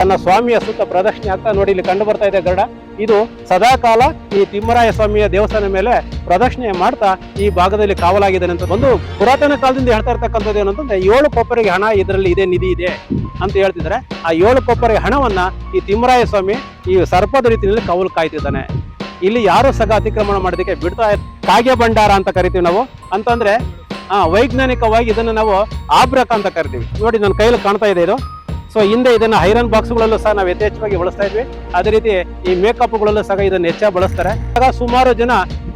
ತನ್ನ ಸ್ವಾಮಿಯ ಸುತ್ತ ಪ್ರದಕ್ಷಿಣೆ ಆಗ್ತಾ ನೋಡಿ ಇಲ್ಲಿ ಕಂಡು ಬರ್ತಾ ಇದೆ ಗರುಡ. ಇದು ಸದಾಕಾಲ ಈ ತಿಮ್ಮರಾಯ ಸ್ವಾಮಿಯ ದೇವಸ್ಥಾನ ಮೇಲೆ ಪ್ರದಕ್ಷಿಣೆ ಮಾಡ್ತಾ ಈ ಭಾಗದಲ್ಲಿ ಕಾವಲಾಗಿದೆ ಅಂತ ಒಂದು ಪುರಾತನ ಕಾಲದಿಂದ ಹೇಳ್ತಾ ಇರ್ತಕ್ಕಂಥದ್ದು ಏನಂತಂದ್ರೆ ಏಳು ಕೊಪ್ಪರಿಗೆ ಹಣ ಇದರಲ್ಲಿ ಇದೆ, ನಿಧಿ ಇದೆ ಅಂತ ಹೇಳ್ತಿದ್ರೆ ಆ ಏಳು ಕೊಪ್ಪರಿಗೆ ಹಣವನ್ನ ಈ ತಿಮ್ಮರಾಯ ಸ್ವಾಮಿ ಈ ಸರ್ಪದ ರೀತಿಯಲ್ಲಿ ಕವಲು ಕಾಯ್ತಿದ್ದಾನೆ. ಇಲ್ಲಿ ಯಾರು ಸಹ ಅತಿಕ್ರಮಣ ಮಾಡೋದಕ್ಕೆ ಬಿಡ್ತಾ. ಕಾಗೆ ಭಂಡಾರ ಅಂತ ಕರಿತೀವಿ ನಾವು. ಅಂತಂದ್ರೆ, ಆ ವೈಜ್ಞಾನಿಕವಾಗಿ ಇದನ್ನ ನಾವು ಆಬ್ರಕ ಅಂತ ಕರಿತೀವಿ. ನೋಡಿ ನನ್ನ ಕೈಯಲ್ಲಿ ಕಾಣ್ತಾ ಇದೆ ಇದು. ಸೊ ಹಿಂದೆ ಇದನ್ನ ಐರನ್ ಬಾಕ್ಸ್ಗಳಲ್ಲೂ ಸಹ ನಾವು ಯಥೇಚ್ಛವಾಗಿ ಬಳಸ್ತಾ ಇದ್ವಿ. ಅದೇ ರೀತಿ ಈ ಮೇಕಪ್ಗಳಲ್ಲೂ ಸಹ ಇದನ್ನ ಹೆಚ್ಚಾಗಿ ಬಳಸ್ತಾರೆ. ಆಗ ಸುಮಾರು ಜನ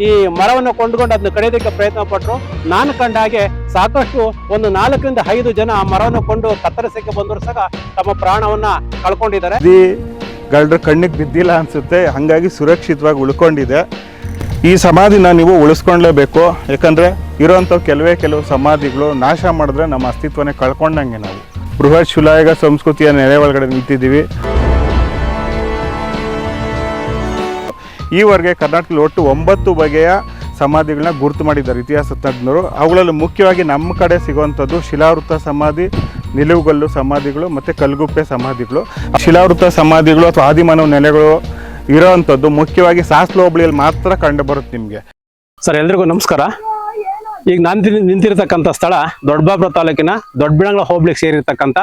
ಈ ಮರವನ್ನು ಕೊಂಡ್ಕೊಂಡು ಅದನ್ನ ಕಡಿಯೋದಕ್ಕೆ ಪ್ರಯತ್ನ ಪಟ್ಟರು ನಾನು ಕಂಡ ಹಾಗೆ ಸಾಕಷ್ಟು ಒಂದು ನಾಲ್ಕರಿಂದ ಐದು ಜನ ಆ ಮರವನ್ನು ಕೊಂಡು ಕತ್ತರಿಸಕ್ಕೆ ಬಂದರು ಸಹ ತಮ್ಮ ಪ್ರಾಣವನ್ನ ಕಳ್ಕೊಂಡಿದ್ದಾರೆ. ಗಳ್ರ ಕಣ್ಣಿಗೆ ಬಿದ್ದಿಲ್ಲ ಅನ್ಸುತ್ತೆ. ಹಾಗಾಗಿ ಸುರಕ್ಷಿತವಾಗಿ ಉಳ್ಕೊಂಡಿದೆ. ಈ ಸಮಾಧಿನ ನೀವು ಉಳಿಸ್ಕೊಂಡ್ಲೇಬೇಕು. ಯಾಕಂದ್ರೆ ಇರೋಂಥ ಕೆಲವೇ ಕೆಲವು ಸಮಾಧಿಗಳು ನಾಶ ಮಾಡಿದ್ರೆ ನಮ್ಮ ಅಸ್ತಿತ್ವನೇ ಕಳ್ಕೊಂಡಂಗೆ ನಾವು. ಬೃಹತ್ ಶಿಲಾಯುಗ ಸಂಸ್ಕೃತಿಯ ನೆಲೆ ಒಳಗಡೆ ನಿಂತಿದ್ದೀವಿ. ಈವರೆಗೆ ಕರ್ನಾಟಕದಲ್ಲಿ ಒಟ್ಟು ಒಂಬತ್ತು ಬಗೆಯ ಸಮಾಧಿಗಳನ್ನ ಗುರುತು ಮಾಡಿದ್ದಾರೆ ಇತಿಹಾಸ ತಜ್ಞರು. ಅವುಗಳಲ್ಲಿ ಮುಖ್ಯವಾಗಿ ನಮ್ಮ ಕಡೆ ಸಿಗುವಂಥದ್ದು ಶಿಲಾವೃತ ಸಮಾಧಿ ನಿಲುವುಗಲ್ಲು ಸಮಾಧಿಗಳು ಮತ್ತು ಕಲ್ಗುಪ್ಪೆ ಸಮಾಧಿಗಳು. ಶಿಲಾವೃತ ಸಮಾಧಿಗಳು ಅಥವಾ ಆದಿಮಾನವ ನೆಲೆಗಳು ಇರೋವಂಥದ್ದು ಮುಖ್ಯವಾಗಿ ಸಾಸ್ಲು ಹೋಬಳಿಯಲ್ಲಿ ಮಾತ್ರ ಕಂಡು ಬರುತ್ತೆ ನಿಮಗೆ. ಸರ್, ಎಲ್ರಿಗೂ ನಮಸ್ಕಾರ. ಈಗ ನಾನು ನಿಂತಿರ್ತಕ್ಕಂಥ ಸ್ಥಳ ದೊಡ್ಡಬಾಪುರ ತಾಲೂಕಿನ ದೊಡ್ಡಬಿಳಂಗಳ ಹೋಬ್ಳಿಗೆ ಸೇರಿರ್ತಕ್ಕಂಥ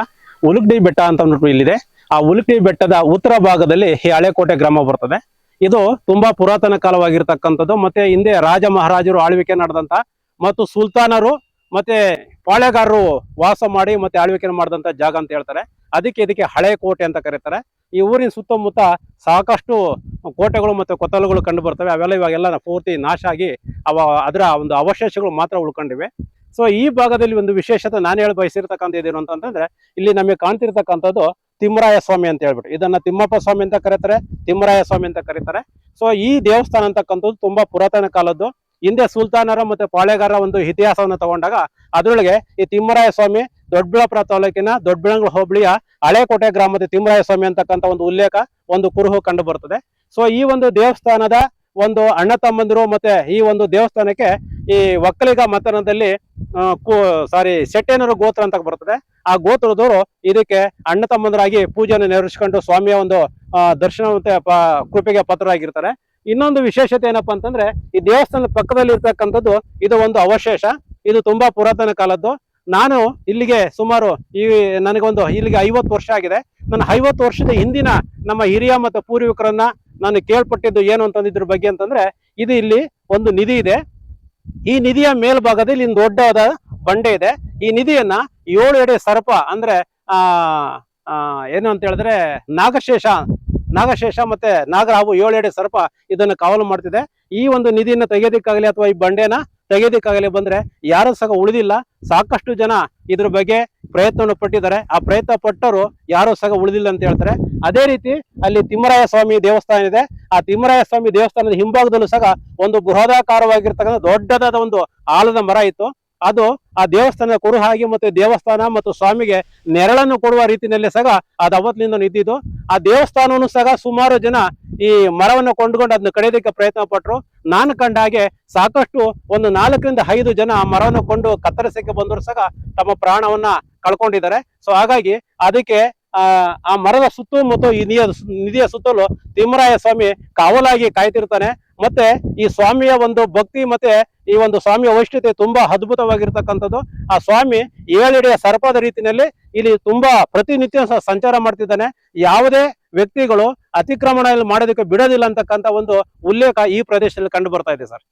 ಉಲುಕ್ಡಿ ಬೆಟ್ಟ ಅಂತ ಅಂದ್ಬಿಟ್ಟು ಇಲ್ಲಿದೆ. ಆ ಉಲುಕ್ಡಿ ಬೆಟ್ಟದ ಉತ್ತರ ಭಾಗದಲ್ಲಿ ಈ ಹಳೆಕೋಟೆ ಗ್ರಾಮ ಬರ್ತದೆ. ಇದು ತುಂಬಾ ಪುರಾತನ ಕಾಲವಾಗಿರ್ತಕ್ಕಂಥದ್ದು ಮತ್ತೆ ಹಿಂದೆ ರಾಜ ಮಹಾರಾಜರು ಆಳ್ವಿಕೆ ನಡೆದಂತ ಮತ್ತು ಸುಲ್ತಾನರು ಮತ್ತೆ ಪಾಳೆಗಾರರು ವಾಸ ಮಾಡಿ ಮತ್ತೆ ಆಳ್ವಿಕೆ ಮಾಡಿದಂತ ಜಾಗ ಅಂತ ಹೇಳ್ತಾರೆ. ಅದಕ್ಕೆ ಇದಕ್ಕೆ ಹಳೆ ಕೋಟೆ ಅಂತ ಕರೀತಾರೆ. ಈ ಊರಿನ ಸುತ್ತಮುತ್ತ ಸಾಕಷ್ಟು ಕೋಟೆಗಳು ಮತ್ತು ಕೊತ್ತಲುಗಳು ಕಂಡು ಬರ್ತವೆ. ಅವೆಲ್ಲ ಇವಾಗೆಲ್ಲ ಪೂರ್ತಿ ನಾಶ ಆಗಿ ಅವ ಅದರ ಒಂದು ಅವಶೇಷಗಳು ಮಾತ್ರ ಉಳ್ಕೊಂಡಿವೆ. ಸೊ ಈ ಭಾಗದಲ್ಲಿ ಒಂದು ವಿಶೇಷತೆ ನಾನು ಹೇಳಿ ಬಯಸಿರ್ತಕ್ಕಂಥ ಇದೇನು ಅಂತಂದ್ರೆ, ಇಲ್ಲಿ ನಮಗೆ ಕಾಣ್ತಿರ್ತಕ್ಕಂಥದ್ದು ತಿಮ್ಮರಾಯ ಸ್ವಾಮಿ ಅಂತ ಹೇಳ್ಬಿಟ್ಟು. ಇದನ್ನ ತಿಮ್ಮಪ್ಪ ಸ್ವಾಮಿ ಅಂತ ಕರೀತಾರೆ, ತಿಮ್ಮರಾಯ ಸ್ವಾಮಿ ಅಂತ ಕರೀತಾರೆ. ಸೊ ಈ ದೇವಸ್ಥಾನ ಅಂತಕ್ಕಂಥದ್ದು ತುಂಬಾ ಪುರಾತನ ಕಾಲದ್ದು. ಹಿಂದೆ ಸುಲ್ತಾನರ ಮತ್ತೆ ಪಾಳೆಗಾರರ ಒಂದು ಇತಿಹಾಸವನ್ನು ತಗೊಂಡಾಗ, ಅದರೊಳಗೆ ಈ ತಿಮ್ಮರಾಯ ಸ್ವಾಮಿ ದೊಡ್ಡಬಳ್ಳಾಪುರ ತಾಲೂಕಿನ ದೊಡ್ಡಬಳ್ಳಂಗ್ಳ ಹೋಬಳಿಯ ಹಳೆಕೋಟೆ ಗ್ರಾಮದ ತಿಮ್ಮರಾಯ ಸ್ವಾಮಿ ಅಂತಕ್ಕಂಥ ಒಂದು ಉಲ್ಲೇಖ, ಒಂದು ಕುರುಹು ಕಂಡು ಬರ್ತದೆ. ಸೊ ಈ ಒಂದು ದೇವಸ್ಥಾನದ ಒಂದು ಅಣ್ಣ ತಮ್ಮಂದಿರು ಮತ್ತೆ ಈ ಒಂದು ದೇವಸ್ಥಾನಕ್ಕೆ ಈ ಒಕ್ಕಲಿಗ ಮತನದಲ್ಲಿ ಸಾರಿ ಶೆಟ್ಟೇನರು ಗೋತ್ರ ಅಂತ ಬರ್ತದೆ. ಆ ಗೋತ್ರದವರು ಇದಕ್ಕೆ ಅಣ್ಣ ತಮ್ಮಂದರಾಗಿ ಪೂಜೆಯನ್ನು ನೆರವೇರಿಸಿಕೊಂಡು ಸ್ವಾಮಿಯ ಒಂದು ದರ್ಶನ ಮತ್ತೆ ಕೃಪೆಗೆ ಪಾತ್ರರಾಗಿರ್ತಾರೆ. ಇನ್ನೊಂದು ವಿಶೇಷತೆ ಏನಪ್ಪಾ ಅಂತಂದ್ರೆ, ಈ ದೇವಸ್ಥಾನದ ಪಕ್ಕದಲ್ಲಿ ಇರ್ತಕ್ಕಂಥದ್ದು ಇದು ಒಂದು ಅವಶೇಷ. ಇದು ತುಂಬಾ ಪುರಾತನ ಕಾಲದ್ದು. ನಾನು ಇಲ್ಲಿಗೆ ಸುಮಾರು ಈ ನನಗೊಂದು ಇಲ್ಲಿಗೆ ಐವತ್ತು ವರ್ಷ ಆಗಿದೆ. ನನ್ನ ಐವತ್ತು ವರ್ಷದ ಹಿಂದಿನ ನಮ್ಮ ಹಿರಿಯ ಮತ್ತು ಪೂರ್ವಿಕರನ್ನ ನಾನು ಕೇಳ್ಪಟ್ಟಿದ್ದು ಏನು ಅಂತಂದಿದ್ರ ಬಗ್ಗೆ ಅಂತಂದ್ರೆ ಇದು ಇಲ್ಲಿ ಒಂದು ನಿಧಿ ಇದೆ. ಈ ನಿಧಿಯ ಮೇಲ್ಭಾಗದಲ್ಲಿ ಒಂದು ದೊಡ್ಡದಾದ ಬಂಡೆ ಇದೆ. ಈ ನಿಧಿಯನ್ನ ಏಳು ಎಡೆ ಸರ್ಪ ಅಂದ್ರೆ ಆ, ಏನು ಅಂತ ಹೇಳಿದ್ರೆ ನಾಗಶೇಷ ನಾಗಶೇಷ ಮತ್ತೆ ನಾಗರಾವು ಏಳು ಎಡೆ ಸರ್ಪ ಇದನ್ನು ಕಾವಲು ಮಾಡ್ತಿದೆ. ಈ ಒಂದು ನಿಧಿಯನ್ನು ತೆಗೆಯೋದಕ್ಕಾಗಲಿ ಅಥವಾ ಈ ಬಂಡೆನ ತೆಗೆಯೋದಕ್ಕಾಗಲಿ ಬಂದ್ರೆ ಯಾರು ಸಹ ಉಳಿದಿಲ್ಲ, ಸಾಕಷ್ಟು ಜನ ಇದ್ರ ಬಗ್ಗೆ ಪ್ರಯತ್ನವನ್ನು ಪಟ್ಟಿದ್ದಾರೆ. ಆ ಪ್ರಯತ್ನ ಪಟ್ಟರು ಯಾರು ಸಹ ಉಳಿದಿಲ್ಲ ಅಂತ ಹೇಳ್ತಾರೆ. ಅದೇ ರೀತಿ ಅಲ್ಲಿ ತಿಮ್ಮರಾಯ ಸ್ವಾಮಿ ದೇವಸ್ಥಾನ ಇದೆ. ಆ ತಿಮ್ಮರಾಯ ಸ್ವಾಮಿ ದೇವಸ್ಥಾನದ ಹಿಂಭಾಗದಲ್ಲೂ ಸಹ ಒಂದು ಬೃಹದಾಕಾರವಾಗಿರ್ತಕ್ಕಂಥ ದೊಡ್ಡದಾದ ಒಂದು ಆಲದ ಮರ ಇತ್ತು. ಅದು ಆ ದೇವಸ್ಥಾನದ ಕುರುಹಾಗಿ ಮತ್ತೆ ದೇವಸ್ಥಾನ ಮತ್ತು ಸ್ವಾಮಿಗೆ ನೆರಳನ್ನು ಕೊಡುವ ರೀತಿಯಲ್ಲಿ ಸಹ ಅದು ಅವತ್ತಿನಿಂದ ನಿಂತಿದ್ದು. ಆ ದೇವಸ್ಥಾನವನ್ನು ಸಹ ಸುಮಾರು ಜನ ಈ ಮರವನ್ನು ಕೊಂಡ್ಕೊಂಡು ಅದನ್ನ ಕಡಿಯೋದಕ್ಕೆ ಪ್ರಯತ್ನ ಪಟ್ಟರು ನಾನು ಕಂಡ ಹಾಗೆ ಸಾಕಷ್ಟು ಒಂದು ನಾಲ್ಕರಿಂದ ಐದು ಜನ ಆ ಮರವನ್ನು ಕೊಂಡು ಕತ್ತರಿಸಕ್ಕೆ ಬಂದರೂ ಸಹ ತಮ್ಮ ಪ್ರಾಣವನ್ನ ಕಳ್ಕೊಂಡಿದ್ದಾರೆ. ಸೊ ಹಾಗಾಗಿ ಅದಕ್ಕೆ ಆ ಮರದ ಸುತ್ತಮುತ್ತ ಈ ನಿಧಿಯ ನಿಧಿಯ ಸುತ್ತಲೂ ತಿಮ್ಮರಾಯ ಸ್ವಾಮಿ ಕಾವಲಾಗಿ ಕಾಯ್ತಿರ್ತಾನೆ. ಮತ್ತೆ ಈ ಸ್ವಾಮಿಯ ಒಂದು ಭಕ್ತಿ ಮತ್ತೆ ಈ ಒಂದು ಸ್ವಾಮಿಯ ವೈಶಿಷ್ಟ್ಯತೆ ತುಂಬಾ ಅದ್ಭುತವಾಗಿರ್ತಕ್ಕಂಥದ್ದು. ಆ ಸ್ವಾಮಿ ಏಳೆಡೆಯ ಸರ್ಪದ ರೀತಿಯಲ್ಲಿ ಇಲ್ಲಿ ತುಂಬಾ ಪ್ರತಿನಿತ್ಯ ಸಂಚಾರ ಮಾಡ್ತಿದ್ದಾನೆ. ಯಾವುದೇ ವ್ಯಕ್ತಿಗಳು ಅತಿಕ್ರಮಣ ಮಾಡೋದಕ್ಕೆ ಬಿಡೋದಿಲ್ಲ ಅಂತಕ್ಕಂಥ ಒಂದು ಉಲ್ಲೇಖ ಈ ಪ್ರದೇಶದಲ್ಲಿ ಕಂಡು ಬರ್ತಾ ಇದೆ ಸರ್.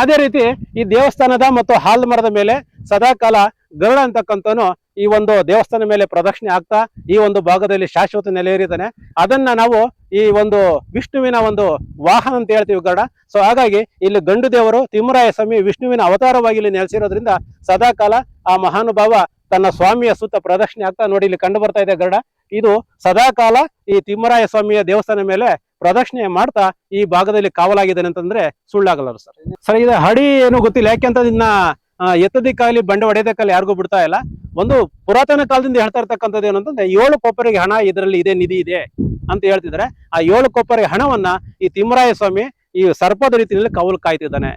ಅದೇ ರೀತಿ ಈ ದೇವಸ್ಥಾನದ ಮತ್ತು ಹಾಲ್ ಮರದ ಮೇಲೆ ಸದಾಕಾಲ ಗರುಡ ಅಂತಕ್ಕಂಥವನು ಈ ಒಂದು ದೇವಸ್ಥಾನ ಮೇಲೆ ಪ್ರದಕ್ಷಿಣೆ ಆಗ್ತಾ ಈ ಒಂದು ಭಾಗದಲ್ಲಿ ಶಾಶ್ವತ ನೆಲೆಯೇರಿದ್ದಾನೆ ಅದನ್ನ ನಾವು ಈ ಒಂದು ವಿಷ್ಣುವಿನ ಒಂದು ವಾಹನ ಅಂತ ಹೇಳ್ತೀವಿ ಗಡ ಸೊ ಹಾಗಾಗಿ ಇಲ್ಲಿ ಗಂಡು ದೇವರು ತಿಮ್ಮರಾಯ ಸ್ವಾಮಿ ವಿಷ್ಣುವಿನ ಅವತಾರವಾಗಿ ಇಲ್ಲಿ ನೆಲೆಸಿರೋದ್ರಿಂದ ಸದಾಕಾಲ ಆ ಮಹಾನುಭಾವ ತನ್ನ ಸ್ವಾಮಿಯ ಸುತ್ತ ಪ್ರದಕ್ಷಿಣೆ ಆಗ್ತಾ ನೋಡಿ ಇಲ್ಲಿ ಕಂಡು ಬರ್ತಾ ಇದೆ ಗಡ ಇದು ಸದಾಕಾಲ ಈ ತಿಮ್ಮರಾಯ ಸ್ವಾಮಿಯ ದೇವಸ್ಥಾನ ಮೇಲೆ ಪ್ರದಕ್ಷಿಣೆ ಮಾಡ್ತಾ ಈ ಭಾಗದಲ್ಲಿ ಕಾವಲಾಗಿದ್ದಾನೆ ಅಂತಂದ್ರೆ ಸುಳ್ಳಾಗಲ್ಲ ಸರ್. ಸರ್ ಇದು ಹಡಿ ಏನು ಗೊತ್ತಿಲ್ಲ. ಯಾಕೆಂತ ಇದನ್ನ ಆ, ಎತ್ತೋದಕ್ಕಾಗಲಿ ಬಂಡೆ ಹೊಡೆಯೋದಕ್ಕಾಗಲಿ ಯಾರಿಗೂ ಬಿಡ್ತಾ ಇಲ್ಲ. ಒಂದು ಪುರಾತನ ಕಾಲದಿಂದ ಹೇಳ್ತಾ ಇರ್ತಕ್ಕಂಥದ್ದು ಏನಂತಂದ್ರೆ ಏಳು ಕೊಪ್ಪರಿಗೆ ಹಣ ಇದರಲ್ಲಿ ಇದೆ, ನಿಧಿ ಇದೆ ಅಂತ ಹೇಳ್ತಿದ್ರೆ ಆ ಏಳು ಕೊಪ್ಪರಿಗೆ ಹಣವನ್ನ ಈ ತಿಮ್ಮರಾಯ ಸ್ವಾಮಿ ಈ ಸರ್ಪದ ರೀತಿಯಲ್ಲಿ ಕವಲು ಕಾಯ್ತಿದ್ದಾನೆ.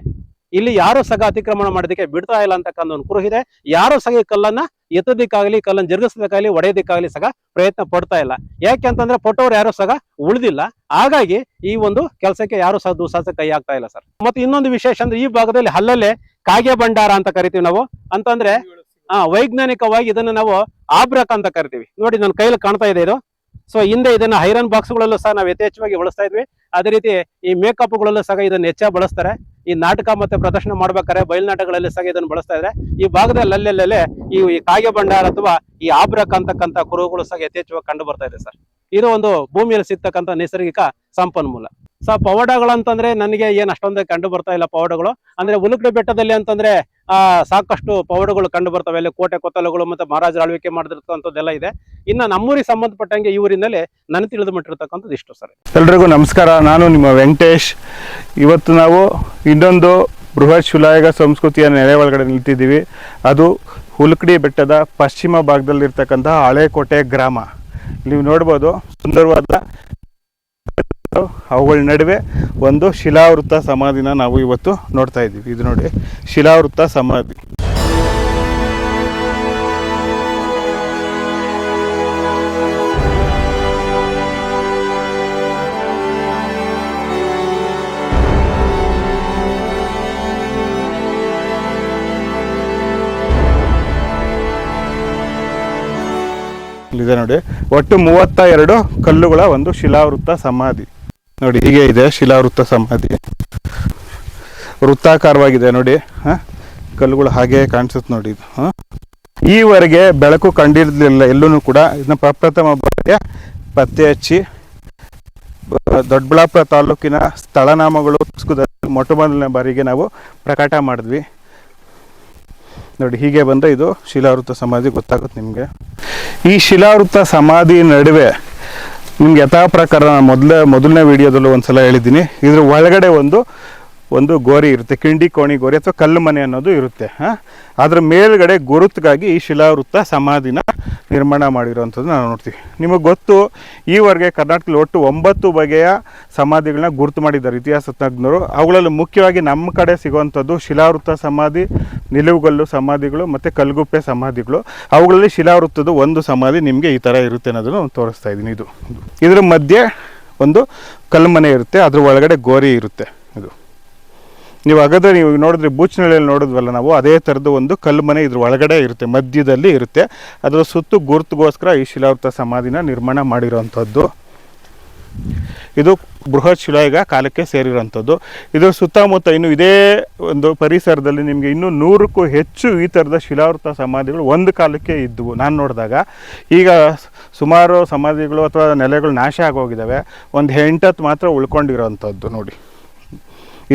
ಇಲ್ಲಿ ಯಾರು ಸಗ ಅತಿಕ್ರಮಣ ಮಾಡೋದಕ್ಕೆ ಬಿಡ್ತಾ ಇಲ್ಲ ಅಂತಕ್ಕಂಥ ಒಂದು ಕುರುಹಿದೆ ಯಾರು ಸಗ ಈ ಕಲ್ಲನ್ನ ಎತ್ತದಿಕ್ಕಾಗಲಿ, ಕಲ್ಲನ್ನು ಜರುಗಿಸೋದಕ್ಕಾಗಲಿ, ಒಡೆಯೋದಕ್ಕಾಗಲಿ ಸಗ ಪ್ರಯತ್ನ ಪಡ್ತಾ ಇಲ್ಲ. ಯಾಕೆ ಅಂತಂದ್ರೆ ಪೊಟ್ಟವ್ರು ಯಾರು ಸಗ ಉಳಿದಿಲ್ಲ. ಹಾಗಾಗಿ ಈ ಒಂದು ಕೆಲಸಕ್ಕೆ ಯಾರು ಸಹ ದುಸಾಹಸ ಕೈ ಆಗ್ತಾ ಇಲ್ಲ ಸರ್. ಮತ್ತೆ ಇನ್ನೊಂದು ವಿಶೇಷ ಅಂದ್ರೆ ಈ ಭಾಗದಲ್ಲಿ ಹಲ್ಲಲ್ಲೇ ಕಾಗೆ ಭಂಡಾರ ಅಂತ ಕರಿತೀವಿ ನಾವು. ಅಂತಂದ್ರೆ, ಆ, ವೈಜ್ಞಾನಿಕವಾಗಿ ಇದನ್ನ ನಾವು ಆಬ್ರಕ್ ಅಂತ ಕರಿತೀವಿ. ನೋಡಿ ನನ್ನ ಕೈಲಿ ಕಾಣ್ತಾ ಇದೆ ಇದು. ಸೊ ಹಿಂದೆ ಇದನ್ನ ಐರನ್ ಬಾಕ್ಸ್ಗಳಲ್ಲೂ ಸಹ ನಾವು ಯಥೇಚ್ಛವಾಗಿ ಬಳಸ್ತಾ ಇದ್ವಿ. ಅದೇ ರೀತಿ ಈ ಮೇಕಪ್ಗಳಲ್ಲೂ ಸಹ ಇದನ್ನ ಹೆಚ್ಚಾಗಿ ಬಳಸ್ತಾರೆ. ಈ ನಾಟಕ ಮತ್ತೆ ಪ್ರದರ್ಶನ ಮಾಡ್ಬೇಕಾದ್ರೆ ಬಯಲ್ನಾಟಗಳಲ್ಲಿ ಸಹ ಇದನ್ನು ಬಳಸ್ತಾ ಇದ್ದಾರೆ ಈ ಭಾಗದಲ್ಲಿ ಅಲ್ಲೆಲ್ಲೇ ಈ ಕಾಗೆ ಭಂಡಾರ ಅಥವಾ ಈ ಆಬ್ರಕ್ ಅಂತಕ್ಕಂಥ ಕುರುಹುಗಳು ಸಹ ಯಥೇಚ್ಛವಾಗಿ ಕಂಡು ಬರ್ತಾ ಇದೆ ಸರ್. ಇದು ಒಂದು ಭೂಮಿಯಲ್ಲಿ ಸಿಗ್ತಕ್ಕಂಥ ನೈಸರ್ಗಿಕ ಸಂಪನ್ಮೂಲ. ಸೊ ಪವಾಡಗಳಂತಂದ್ರೆ ನನಗೆ ಏನು ಅಷ್ಟೊಂದು ಕಂಡು ಬರ್ತಾ ಇಲ್ಲ ಪವಾಡಗಳು. ಅಂದ್ರೆ ಉಲುಕ್ಡೆ ಬೆಟ್ಟದಲ್ಲಿ ಅಂತಂದ್ರೆ, ಆ, ಸಾಕಷ್ಟು ಪವಾಡಗಳು ಕಂಡು ಬರ್ತವೆ. ಅಲ್ಲಿ ಕೋಟೆ ಕೊತ್ತಲಗಳು ಮತ್ತೆ ಮಹಾರಾಜರ ಆಳ್ವಿಕೆ ಮಾಡಿರ್ತಕ್ಕಂಥದ್ದೆಲ್ಲ ಇದೆ. ಇನ್ನು ನಮ್ಮೂರಿಗೆ ಸಂಬಂಧಪಟ್ಟಂಗೆ ಈ ಊರಿನಲ್ಲಿ ನನಗೆ ತಿಳಿದು ಮಟ್ಟಿರ್ತಕ್ಕಂಥದ್ದು ಇಷ್ಟು ಸರ್. ಎಲ್ರಿಗೂ ನಮಸ್ಕಾರ. ನಾನು ನಿಮ್ಮ ವೆಂಕಟೇಶ್. ಇವತ್ತು ನಾವು ಇನ್ನೊಂದು ಬೃಹತ್ ಶಿಲಾಯುಗ ಸಂಸ್ಕೃತಿಯ ನೆಲೆ ಒಳಗಡೆ ನಿಲ್ತಿದ್ದೀವಿ ಅದು ಹುಲ್ಕಡಿ ಬೆಟ್ಟದ ಪಶ್ಚಿಮ ಭಾಗದಲ್ಲಿರ್ತಕ್ಕಂಥ ಹಳೆಕೋಟೆ ಗ್ರಾಮ. ನೀವು ನೋಡ್ಬೋದು, ಸುಂದರವಾದ ಅವುಗಳ ನಡುವೆ ಒಂದು ಶಿಲಾವೃತ್ತ ಸಮಾಧಿನ ನಾವು ಇವತ್ತು ನೋಡ್ತಾ ಇದ್ದೀವಿ. ಇದು ನೋಡಿ ಶಿಲಾವೃತ್ತ ಸಮಾಧಿ. ಇದೆ ನೋಡಿ, ಒಟ್ಟು ಮೂವತ್ತ ಎರಡು ಕಲ್ಲುಗಳ ಒಂದು ಶಿಲಾವೃತ್ತ ಸಮಾಧಿ. ನೋಡಿ, ಹೀಗೆ ಇದೆ ಶಿಲಾವೃತ್ತ ಸಮಾಧಿ. ವೃತ್ತಾಕಾರವಾಗಿದೆ ನೋಡಿ, ಹಾ? ಕಲ್ಲುಗಳು ಹಾಗೆ ಕಾಣಿಸುತ್ತೆ ನೋಡಿ ಇದು, ಹಾ? ಈವರೆಗೆ ಬೆಳಕು ಕಂಡಿರಲಿಲ್ಲ ಎಲ್ಲೂ ಕೂಡ. ಇದನ್ನ ಪ್ರಪ್ರಥಮ ಬಾರಿಗೆ ಪತ್ತೆ ಹಚ್ಚಿ ದೊಡ್ಡಬಳ್ಳಾಪುರ ತಾಲೂಕಿನ ಸ್ಥಳನಾಮಗಳು ಮೊಟ್ಟ ಮೊದಲನೇ ಬಾರಿಗೆ ನಾವು ಪ್ರಕಟ ಮಾಡಿದ್ವಿ. ನೋಡಿ, ಹೀಗೆ ಬಂದ ಇದು ಶಿಲಾವೃತ್ತ ಸಮಾಧಿ, ಗೊತ್ತಾಗುತ್ತೆ ನಿಮಗೆ. ಈ ಶಿಲಾವೃತ್ತ ಸಮಾಧಿ ನಡುವೆ ನಿಮ್ಗೆ ಯಥಾ ಪ್ರಕಾರ ನಾನು ಮೊದಲ, ಮೊದಲನೇ ವಿಡಿಯೋದಲ್ಲೂ ಒಂದ್ಸಲ ಹೇಳಿದ್ದೀನಿ. ಇದ್ರ ಒಳಗಡೆ ಒಂದು ಒಂದು ಗೋರಿ ಇರುತ್ತೆ. ಕಿಂಡಿ, ಕೋಣಿ ಗೋರಿ ಅಥವಾ ಕಲ್ಲು ಮನೆ ಅನ್ನೋದು ಇರುತ್ತೆ, ಹಾಂ? ಅದ್ರ ಮೇಲ್ಗಡೆ ಗುರುತ್ಗಾಗಿ ಈ ಶಿಲಾವೃತ್ತ ಸಮಾಧಿನ ನಿರ್ಮಾಣ ಮಾಡಿರೋವಂಥದ್ದು ನಾವು ನೋಡ್ತೀವಿ. ನಿಮಗೆ ಗೊತ್ತು, ಈವರೆಗೆ ಕರ್ನಾಟಕದಲ್ಲಿ ಒಟ್ಟು ಒಂಬತ್ತು ಬಗೆಯ ಸಮಾಧಿಗಳನ್ನ ಗುರುತು ಮಾಡಿದ್ದಾರೆ ಇತಿಹಾಸ ತಜ್ಞರು. ಅವುಗಳಲ್ಲಿ ಮುಖ್ಯವಾಗಿ ನಮ್ಮ ಕಡೆ ಸಿಗುವಂಥದ್ದು ಶಿಲಾವೃತ್ತ ಸಮಾಧಿ ನಿಲುವುಗಲ್ಲು ಸಮಾಧಿಗಳು ಮತ್ತು ಕಲ್ಗುಪ್ಪೆ ಸಮಾಧಿಗಳು, ಅವುಗಳಲ್ಲಿ ಶಿಲಾವೃತ್ತದ ಒಂದು ಸಮಾಧಿ ನಿಮಗೆ ಈ ಥರ ಇರುತ್ತೆ ಅನ್ನೋದನ್ನು ತೋರಿಸ್ತಾ ಇದ್ದೀನಿ. ಇದು ಇದರ ಮಧ್ಯೆ ಒಂದು ಕಲ್ಮನೆ ಇರುತ್ತೆ, ಅದ್ರ ಒಳಗಡೆ ಗೋರಿ ಇರುತ್ತೆ ಇದು. ನೀವು ಅಗದ ನೀವು ನೋಡಿದ್ರೆ ಬೂಚ್ನಳ್ಳಿಯಲ್ಲಿ ನೋಡಿದ್ವಲ್ಲ ನಾವು, ಅದೇ ಥರದ್ದು ಒಂದು ಕಲ್ಮನೆ ಮನೆ ಇದ್ರ ಒಳಗಡೆ ಇರುತ್ತೆ, ಮಧ್ಯದಲ್ಲಿ ಇರುತ್ತೆ. ಅದರ ಸುತ್ತು ಗುರುತುಗೋಸ್ಕರ ಈ ಶಿಲಾವೃತ ಸಮಾಧಿನ ನಿರ್ಮಾಣ ಮಾಡಿರೋವಂಥದ್ದು. ಇದು ಬೃಹತ್ ಶಿಲಾಯುಗ ಕಾಲಕ್ಕೆ ಸೇರಿರುವಂಥದ್ದು. ಇದರ ಸುತ್ತಮುತ್ತ ಇನ್ನು ಇದೇ ಒಂದು ಪರಿಸರದಲ್ಲಿ ನಿಮಗೆ ಇನ್ನೂ ನೂರಕ್ಕೂ ಹೆಚ್ಚು ಈ ಥರದ ಶಿಲಾವೃತ ಸಮಾಧಿಗಳು ಒಂದು ಕಾಲಕ್ಕೆ ಇದ್ದವು ನಾನು ನೋಡಿದಾಗ ಈಗ ಸುಮಾರು ಸಮಾಧಿಗಳು ಅಥವಾ ನೆಲೆಗಳು ನಾಶ ಆಗೋಗಿದ್ದಾವೆ. ಒಂದು ಎಂಟತ್ತು ಮಾತ್ರ ಉಳ್ಕೊಂಡಿರೋವಂಥದ್ದು ನೋಡಿ.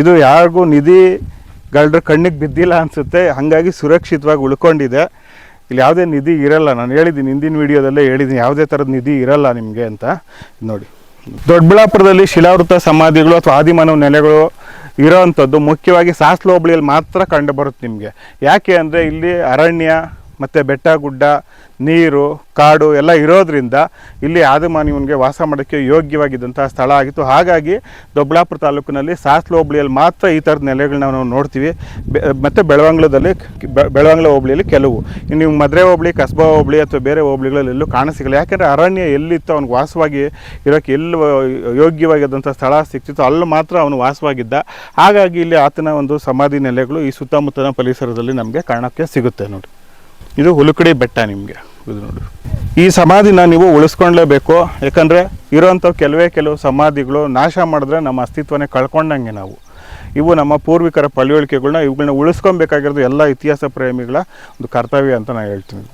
ಇದು ಯಾರಿಗೂ ನಿಧಿಗಳ್ರ ಕಣ್ಣಿಗೆ ಬಿದ್ದಿಲ್ಲ ಅನಿಸುತ್ತೆ. ಹಾಗಾಗಿ ಸುರಕ್ಷಿತವಾಗಿ ಉಳ್ಕೊಂಡಿದೆ. ಇಲ್ಲಿ ಯಾವುದೇ ನಿಧಿ ಇರಲ್ಲ. ನಾನು ಹೇಳಿದ್ದೀನಿ, ಹಿಂದಿನ ವಿಡಿಯೋದಲ್ಲೇ ಹೇಳಿದ್ದೀನಿ, ಯಾವುದೇ ಥರದ ನಿಧಿ ಇರಲ್ಲ ನಿಮಗೆ ಅಂತ. ನೋಡಿ. ದೊಡ್ಡಬಳ್ಳಾಪುರದಲ್ಲಿ ಶಿಲಾವೃತ ಸಮಾಧಿಗಳು ಅಥವಾ ಆದಿಮಾನವ ನೆಲೆಗಳು ಇರೋವಂಥದ್ದು ಮುಖ್ಯವಾಗಿ ಸಾಸ್ಲು ಹೋಬಳಿಯಲ್ಲಿ ಮಾತ್ರ ಕಂಡುಬರುತ್ತೆ ನಿಮಗೆ. ಯಾಕೆ ಅಂದರೆ ಇಲ್ಲಿ ಅರಣ್ಯ ಮತ್ತು ಬೆಟ್ಟ, ಗುಡ್ಡ, ನೀರು, ಕಾಡು ಎಲ್ಲ ಇರೋದ್ರಿಂದ ಇಲ್ಲಿ ಆದಮಾನಿವನಿಗೆ ವಾಸ ಮಾಡೋಕ್ಕೆ ಯೋಗ್ಯವಾಗಿದ್ದಂಥ ಸ್ಥಳ ಆಗಿತ್ತು. ಹಾಗಾಗಿ ದೊಡ್ಡಬಳ್ಳಾಪುರ ತಾಲೂಕಿನಲ್ಲಿ ಸಾಸ್ಲು ಹೋಬಳಿಯಲ್ಲಿ ಮಾತ್ರ ಈ ಥರದ ನೆಲೆಗಳನ್ನ ನಾವು ನೋಡ್ತೀವಿ. ಮತ್ತು ಬೆಳವಂಗ್ಳದಲ್ಲಿ ಬೆಳವಂಗ್ಳ ಹೋಬಳಿಯಲ್ಲಿ ಕೆಲವು. ಇನ್ನು ನೀವು ಮದ್ರೆ ಹೋಬಳಿ, ಕಸ್ಬಾ ಹೋಬಳಿ ಅಥವಾ ಬೇರೆ ಹೋಬಳಿಗಳಲ್ಲಿ ಎಲ್ಲೂ ಕಾಣಸಿಗಲ್ಲ. ಯಾಕೆಂದರೆ ಅರಣ್ಯ ಎಲ್ಲಿತ್ತು ಅವ್ನಿಗೆ ವಾಸವಾಗಿ ಇರೋಕ್ಕೆ ಎಲ್ಲಿ ಯೋಗ್ಯವಾಗಿದ್ದಂಥ ಸ್ಥಳ ಸಿಕ್ತಿತ್ತು. ಅಲ್ಲಿ ಮಾತ್ರ ಅವನು ವಾಸವಾಗಿದ್ದ. ಹಾಗಾಗಿ ಇಲ್ಲಿ ಆತನ ಒಂದು ಸಮಾಧಿ ನೆಲೆಗಳು ಈ ಸುತ್ತಮುತ್ತಲಿನ ಪರಿಸರದಲ್ಲಿ ನಮಗೆ ಕಾಣೋಕ್ಕೆ ಸಿಗುತ್ತೆ ನೋಡಿ. ಇದು ಹುಲುಕಡಿ ಬೆಟ್ಟ ನಿಮಗೆ. ಇದು ನೋಡಿ. ಈ ಸಮಾಧಿನ ನೀವು ಉಳಿಸ್ಕೊಳ್ಳೇಬೇಕು ಯಾಕಂದರೆ ಇರೋಂಥ ಕೆಲವೇ ಕೆಲವು ಸಮಾಧಿಗಳು ನಾಶ ಮಾಡಿದ್ರೆ ನಮ್ಮ ಅಸ್ತಿತ್ವನೇ ಕಳ್ಕೊಂಡಂಗೆ ನಾವು. ಇವು ನಮ್ಮ ಪೂರ್ವಿಕರ ಪಳಿವಳಿಕೆಗಳನ್ನ ಇವುಗಳನ್ನ ಉಳಿಸ್ಕೊಬೇಕಾಗಿರೋದು ಎಲ್ಲ ಇತಿಹಾಸ ಪ್ರೇಮಿಗಳ ಒಂದು ಕರ್ತವ್ಯ ಅಂತ ನಾನು ಹೇಳ್ತೀನಿ.